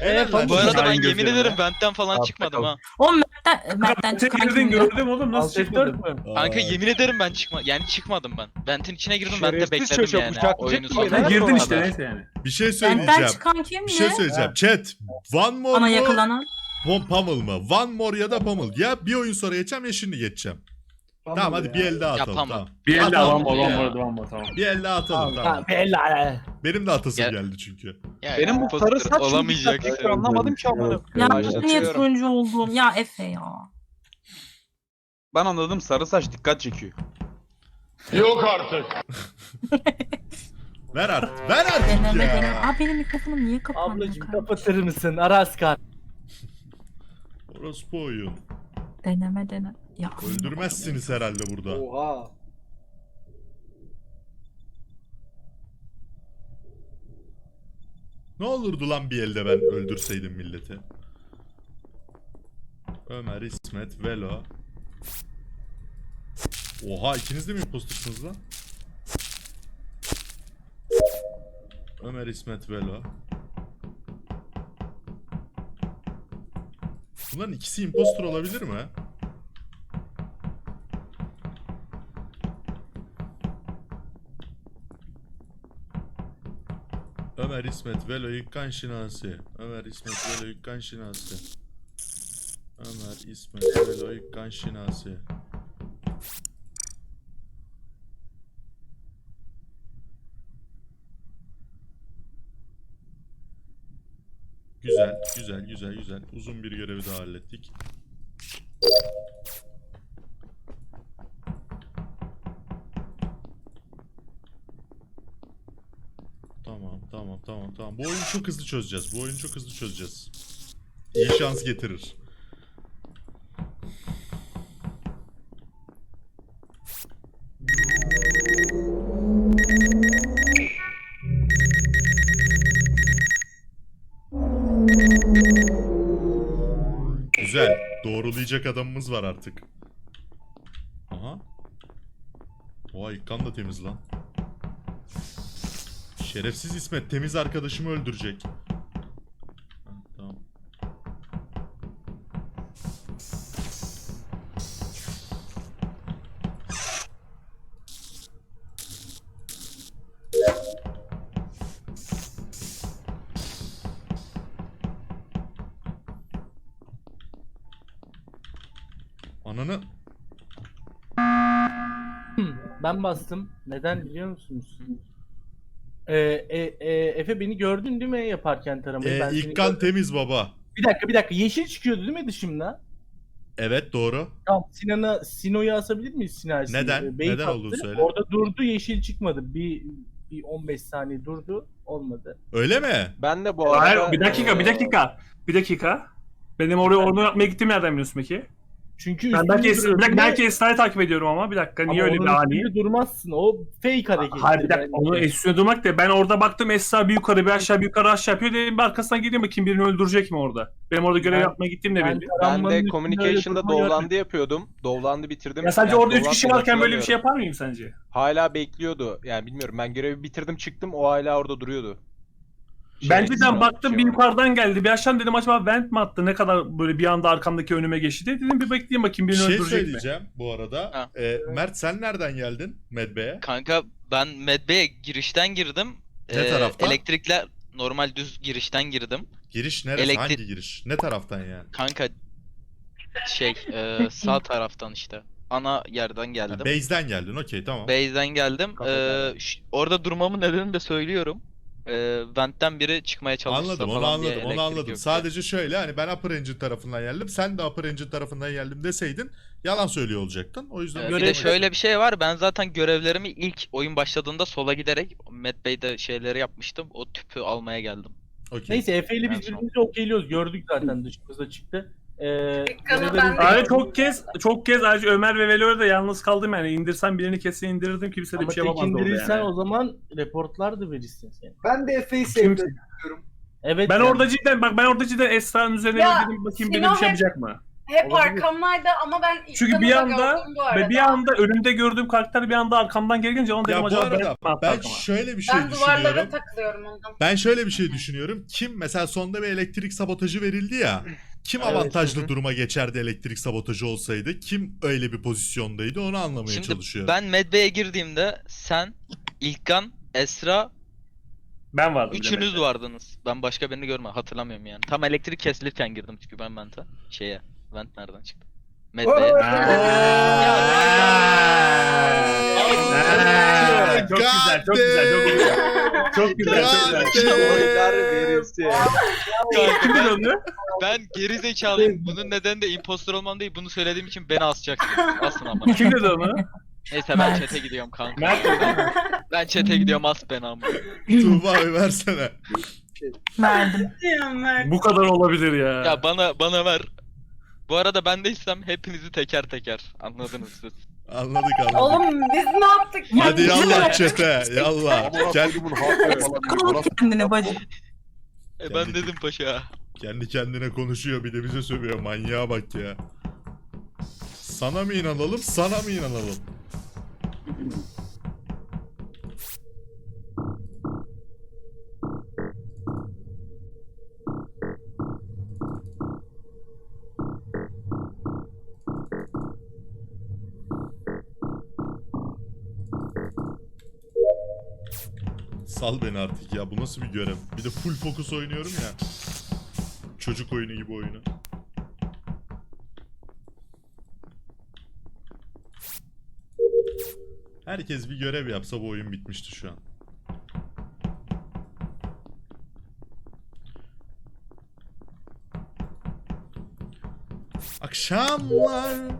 Helal lan. Bu arada ben yemin ederim Bent'ten falan Altta çıkmadım ha. O Mert'ten, Mert'ten Sen çıkan girdin gördüm oğlum nasıl Alt F4 çıkmadın? mü? Kanka Aa. yemin ederim ben çıkma yani çıkmadım ben. Bent'in içine girdim ben de Şerefsiz bekledim çocuğu yani. bıçaklayacak Oyunu mı sonuna kadar. girdin işte neyse yani. Bir şey Benden söyleyeceğim. çıkan kimdi? Bir şey söyleyeceğim. Chat. One more Ana mu? yakalanan. Pom Pummel mı? One more ya da Pummel. Ya bir oyun sonra geçeceğim ya şimdi geçeceğim. Tamam hadi bir el daha Ya atalım. Pummel. Tamam. Bir elde Atalım alan ya. olan var var tamam. Bir el daha atalım tamam. Tamam. Bella. Benim de atasım Ya- geldi çünkü. Ya, Benim bu sarı saç olamayacak. olamayacak. Hiç anlamadım ki amına. Ya koyayım. ben niye turuncu oldum? Ya Efe ya. Ben anladım sarı saç dikkat çekiyor. Ver artık. Ver artık Deneme ya. deneme. Aa benim mikrofonum niye kapandı? Ablacım kardeşim? kapatır mısın? Araskar. Orospu oyun. Deneme deneme. Ya. Öldürmezsiniz herhalde burada. Oha. Ne olurdu lan bir elde ben öldürseydim milleti. Ömer, İsmet, Velo. Oha ikiniz de mi impostersınız lan? Ömer, İsmet, Velo. Bunların ikisi imposter olabilir mi? Ömer İsmet Velo İkkan Şinasi. Ömer İsmet Velo İkkan Şinasi. Ömer İsmet Velo İkkan Şinasi. Güzel, güzel, güzel, güzel. Uzun bir görevi daha hallettik. Tamam, tamam, tamam. Bu oyunu çok hızlı çözeceğiz. Bu oyunu çok hızlı çözeceğiz. İyi şans getirir. Güzel. Doğrulayacak adamımız var artık. Aha. Oha İkkan da temiz lan. Şerefsiz İsmet temiz arkadaşımı öldürecek. Ananı Ben bastım. Neden biliyor musunuz? Ee, e, e, Efe beni gördün değil mi yaparken taramayı? ben seni İkkan gördüm. temiz baba. Bir dakika bir dakika. Yeşil çıkıyordu değil mi dışımda? Evet doğru. Tamam Sinan'a Sino'yu asabilir miyiz Sinan? Neden? Ee, bait Neden olduğunu söyle. Orada durdu yeşil çıkmadı. Bir, bir 15 saniye durdu. Olmadı. Öyle mi? Ben de bu arada... Hayır bir dakika bir dakika. Bir dakika. Benim oraya onu yapmaya gittiğim nereden biliyorsun peki? Çünkü Ben belki, duruyordu belki, belki Esra'yı takip ediyorum ama bir dakika niye Ama öyle bir üstünde durmazsın. O fake hareket. Hayır bir dakika onu üstüne durmak da ben orada baktım Esra bir yukarı bir aşağı bir yukarı aşağı yapıyor dedim bir arkasından gideyim bakayım birini öldürecek mi orada? Benim orada görev Ben- yapmaya gittiğim de ben- belli. Ben Aranmanın de communication'da Dovland'ı yapıyordum. Dovland'ı bitirdim. Ya sence Yani orada 3 Dovland kişi varken böyle bir şey yapar mıyım sence? Hala bekliyordu. Yani bilmiyorum ben görevi bitirdim çıktım o hala orada duruyordu. Bence Şey, ben baktım şey bir yukarıdan geldi bir aşağı dedim acaba vent mi attı ne kadar böyle bir anda arkamdaki önüme geçti diye dedim bir bekleyeyim bakayım Bir birini şey öldürecek mi? söyleyeceğim bu arada. Ha. Ee, Mert sen nereden geldin Medbe'ye? Kanka ben Medbay'e girişten girdim. Ne Ee, taraftan? Elektrikler normal düz girişten girdim. Giriş neresi? Elektrik- Hangi giriş? Ne taraftan yani? Kanka şey e, sağ taraftan işte. Ana yerden Ha, geldim. base'den geldin. Okey tamam. Base'den geldim. Ee, ş- orada durmamın nedenini de söylüyorum. Ee, Vent'ten biri çıkmaya çalışsa Anladım onu falan diye anladım onu anladım. yok diye. Sadece şöyle hani ben upper engine tarafından geldim. Sen de upper engine tarafından geldim deseydin yalan söylüyor olacaktın. O yüzden Ee, bir de şöyle bir şey var. Ben zaten görevlerimi ilk oyun başladığında sola giderek Medbay'de şeyleri yapmıştım. O tüpü almaya geldim. Okey. Neyse Efe ile biz birbirimizi okeyliyoruz. Gördük zaten dışımızda çıktı. Ee, ben de- Ayrıca çok kez çok kez ayrıca Ömer ve Velo'ya da yalnız kaldım yani indirsem birini kesin indirirdim kimse de Ama bir şey tek yapamazdı orada indirirsen yani. o zaman reportlar da verirsin sen. Ben de Efe'yi sevdim. Evet. Ben yani. orada cidden bak ben orada cidden Esra'nın üzerine Ya, dedim bakayım benim bir şey hep- yapacak mı? Hep Olabilir. arkamdaydı ama ben Çünkü İlkan'ı bir da anda gördüm bu arada. ve bir anda önümde gördüğüm karakter bir anda arkamdan geri gelince onu dedim Ya bu acaba ben, arada ben şöyle bir şey ben duvarlara düşünüyorum. takılıyorum ondan. Ben şöyle bir şey düşünüyorum. Kim mesela sonda bir elektrik sabotajı verildi ya. Kim Evet, avantajlı hı duruma geçerdi elektrik sabotajı olsaydı? Kim öyle bir pozisyondaydı onu anlamaya Şimdi çalışıyorum. ben Medbay'e girdiğimde sen, İlkan, Esra Ben vardım. üçünüz mesela. vardınız. Ben başka birini görmedim. Hatırlamıyorum yani. Tam elektrik kesilirken girdim çünkü ben vent'e. Şeye. Vent nereden çıktı? Medbay'e. Ha, Çok güzel, çok güzel, çok güzel. Çok güzel, çok güzel. Oylar verirse. Kim bilir onu? Ben geri zekalıyım. Bunun nedeni de impostor olmam değil. Bunu söylediğim için beni asacaksınız. Asın ama. Kim dedi onu? Neyse ben Mert. chat'e gidiyorum kanka. Mert Ben chat'e gidiyorum as beni ama. Tuğba abi versene. Verdim. Bu kadar olabilir ya. Ya bana bana ver. Bu arada ben de istem hepinizi teker teker. Anladınız siz. Anladık anladık. Oğlum biz ne yaptık? Hadi Ya, yallah çete yallah. Gel, Kal kendini bacı. E ben dedim paşa. Kendi kendine konuşuyor bir de bize sövüyor. Manyağa bak ya. Sana mı inanalım sana mı inanalım? Sal beni artık ya bu nasıl bir görev? Bir de full fokus oynuyorum ya. Çocuk oyunu gibi oyunu. Herkes bir görev yapsa bu oyun bitmişti şu an. Akşamlar.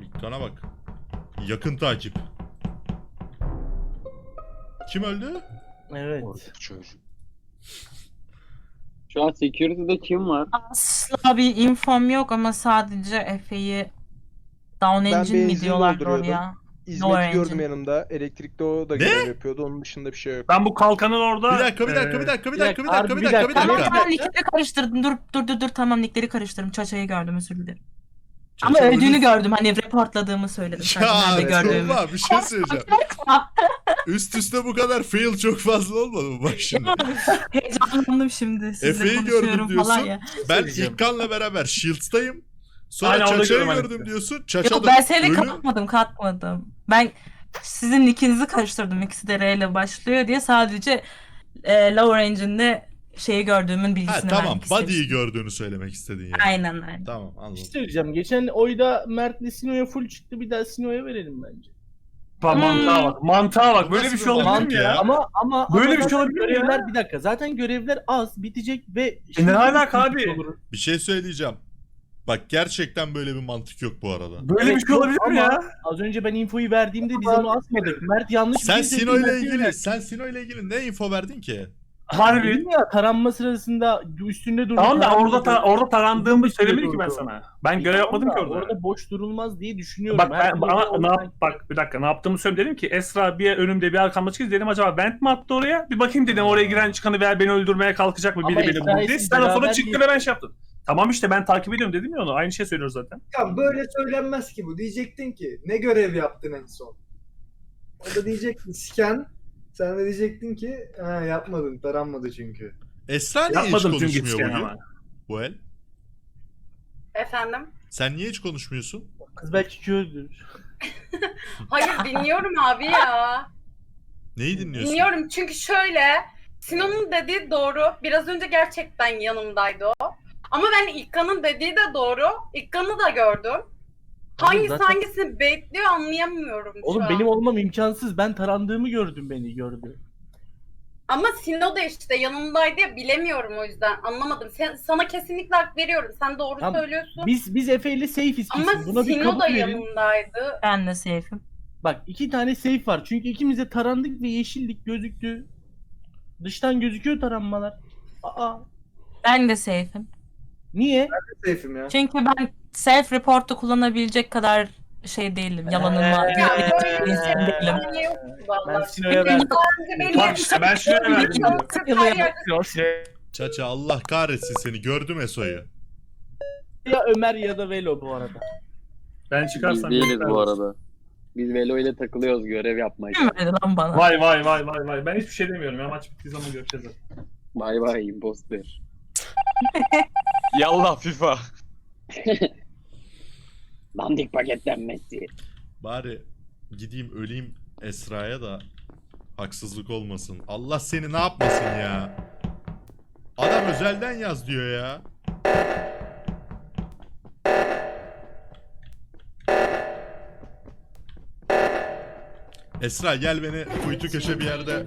İlkan'a bak. Yakın takip. Kim öldü? Evet. Şu an security'de kim var? Asla bir infom yok ama sadece Efe'yi Down Ben Engine mi benzin diyorlar dolduruyordum. oraya? İzmet'i gördüm yanımda. Elektrikte o da Ne? görev yapıyordu. Onun dışında bir şey yok. Ben bu kalkanın orada... Bir dakika bir dakika e, bir dakika bir bir dakika bir dakika, dakika bir harbi bir dakika bir dakika. Tamam dakika. tamam nickleri karıştırdım. Dur dur dur dur tamam nickleri karıştırdım. Çaça'yı gördüm özür dilerim. Ama Çaça öldüğünü gördüm. Hani reportladığımı söyledim. Sadece Ya nerede gördüğümü. Tuğba bir şey söyleyeceğim. Üst üste bu kadar fail çok fazla olmadı mı bak şimdi? Heyecanlandım şimdi. Sizle Efe'yi konuşuyorum gördüm falan diyorsun. ya. Ben söyleyeceğim. İlkan'la beraber Shields'tayım. Sonra Aynen, Çaça'yı gördüm hani. diyorsun. Çaça Yok da ben seni ölü. katmadım katmadım. Ben sizin ikinizi karıştırdım. İkisi de R ile başlıyor diye sadece e, Lower Engine'de şeyi gördüğümün Ha bilgisini tamam vermek body'yi istemiştim. gördüğünü söylemek istedin yani. Aynen aynen. Tamam Bir anladım. şey söyleyeceğim. Geçen oyda Mert'le Sino'ya full çıktı. Bir daha Sino'ya verelim bence. Bak, mantığa bak. Mantığa bak. Böyle bir şey bir olabilir mi ya? Ama ama Böyle ama bir şey olabilir mi ya? görevler bir dakika. Zaten görevler az bitecek ve E ne alaka abi? Olur. Bir şey söyleyeceğim. Bak gerçekten böyle bir mantık yok bu arada. Böyle bir Evet, şey yok olabilir mi ya? Az önce ben infoyu verdiğimde biz onu asmadık. Mert yanlış Sen bir şey Sino ile ilgili, sen Sino ile ilgili ne info verdin ki? Harbi. Ya taranma sırasında üstünde durdu. Tamam da orada ta- orada tarandığımı söylemedim ki ben sana. Ben görev yapmadım ki orada. Orada boş durulmaz diye düşünüyorum. Bak ben ama ne yap bak bir dakika ne yaptığımı söyleyeyim dedim ki Esra bir önümde bir arkamda çıkıyor dedim acaba Bent mi attı oraya? Bir bakayım dedim oraya giren çıkanı veya beni öldürmeye kalkacak mı Ama biri beni Esra'yı buldu diye. siz Sen sonra beraber çıktı ve ben şey yaptım. Tamam işte ben takip ediyorum dedim ya onu. Aynı şey söylüyoruz zaten. Ya böyle söylenmez ki bu. Diyecektin ki ne görev yaptın en son? O da diyecekti scan. Sen de diyecektin ki ha yapmadın taranmadı çünkü. Esra niye hiç Yapmadım tüm konuşmuyor bugün? ama. Bu el. Efendim? Sen niye hiç konuşmuyorsun? Kız belki kördür. Hayır dinliyorum abi ya. Neyi dinliyorsun? Dinliyorum çünkü şöyle Sinan'ın dediği doğru. Biraz önce gerçekten yanımdaydı o. Ama ben İlkan'ın dediği de doğru. İlkan'ı da gördüm. Hangisi zaten- hangisini bekliyor anlayamıyorum şu Oğlum an. benim olmam imkansız. Ben tarandığımı gördüm beni gördü. Ama Sino da işte yanımdaydı ya bilemiyorum o yüzden anlamadım. Sen, sana kesinlikle hak veriyorum. Sen doğru Tamam, söylüyorsun. Biz biz Efe ile safe'iz Ama kesin. Buna bir Sino kabul da verin. yanımdaydı. Ben de safe'im. Bak iki tane safe var. Çünkü ikimiz de tarandık ve yeşillik gözüktü. Dıştan gözüküyor taranmalar. Aa. Ben de safe'im. Niye? Safe'im ya. Çünkü ben self report'u kullanabilecek kadar şey değilim. Yalanım var. Ya Yalan böyle bir insan şey değilim. yani yok Ben. Sino'ya verdim. Beni Bak işte ben şuna verdim. Çaça Allah kahretsin seni. Gördüm Eso'yu. Ya Ömer ya da Velo bu arada. Ben Biz çıkarsam değiliz bu arada. Biz Velo ile takılıyoruz görev yapmaya. Kim verdi lan bana? Vay vay vay vay vay. Ben hiçbir şey demiyorum ya. Maç bittiği zaman görüşeceğiz. Bay bay imposter. Yallah FIFA. Dandik paketlenmesi. Bari gideyim öleyim Esra'ya da haksızlık olmasın. Allah seni ne yapmasın ya. Adam özelden yaz diyor ya. Esra gel beni kuytu köşe bir yerde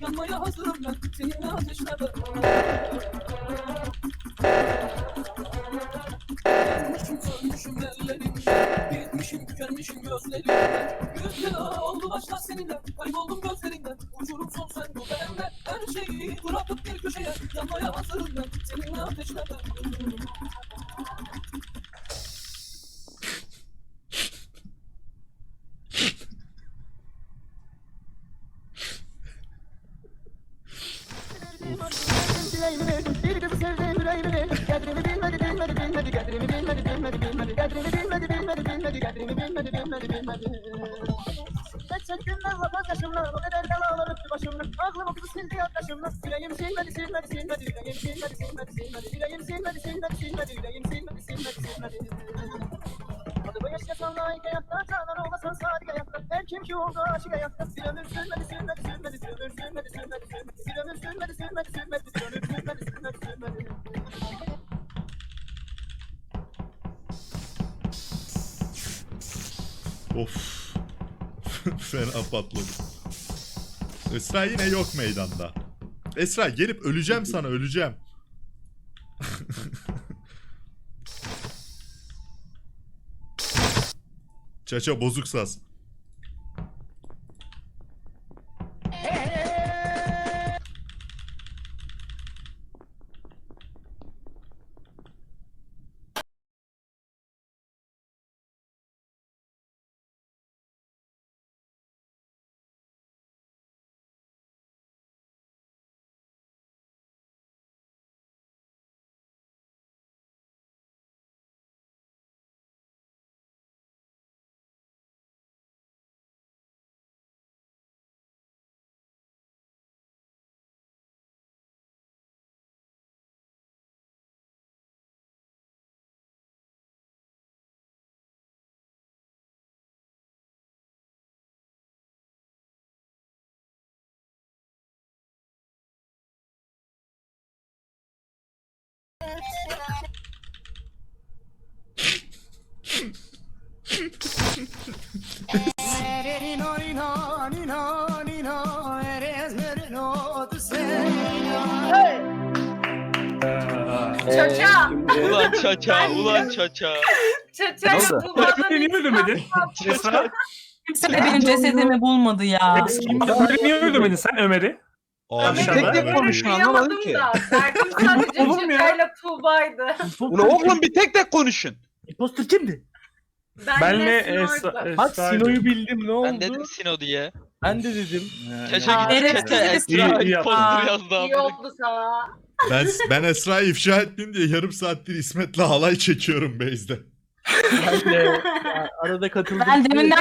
Yanmaya hazırım ben Seninle ateşlerde Yanmışım sönmüşüm ellerim Bitmişim tükenmişim gözlerim Bir kızı sevdim yüreğimi. Kadrimi bilmedi bilmedi bilmedi. Kadrimi bilmedi bilmedi bilmedi. Kadrimi bilmedi bilmedi bilmedi. Kadrimi bilmedi bilmedi bilmedi. Tek çektim ben vatan kaşımla O kadar dalalar öptü başımla. Aklım okudu sildi yaklaşımla. Yüreğim silmedi silmedi silmedi. Yüreğim silmedi silmedi silmedi. Yüreğim silmedi silmedi silmedi. Yüreğim silmedi silmedi silmedi. Adı bu yaşta sonra ayık hayatta Canan olmasan sadık hayatta. Her kim ki oldu aşık hayatta. Bir ömür sürmedi sürmedi sürmedi ömür sürmedi sürmedi sürmedi. Bir ömür sürmedi sürmedi sürmedi sürmedi patladı. Esra yine yok meydanda. Esra gelip öleceğim sana öleceğim. Çaça bozuk saz. Çaça. Ulan çaça, ulan çaça. Çaça Beni niye öldürmedin? Esra? Kimse de benim cesedimi bulmadı ya. Ömer'i niye öldürmedin sen Ömer'i? Abi, tek tek konuşun, anlamadım ki. Da. Derdim sadece. Çaça'yla Tuğba'ydı. Ulan oğlum bir tek tek konuşun. Imposter kimdi? Benle Benle Esra. Snor'du. Bak. Sino'yu bildim ne oldu? Ben dedim Sino diye. Ben de dedim. Çaça Ya, evet. Esra İyi, yaptın. imposter yazdı İyi abi. oldu sana. Ben, ben Esra'yı ifşa ettim diye yarım saattir İsmet'le halay çekiyorum base'de. Ben de arada katıldım. Ben deminden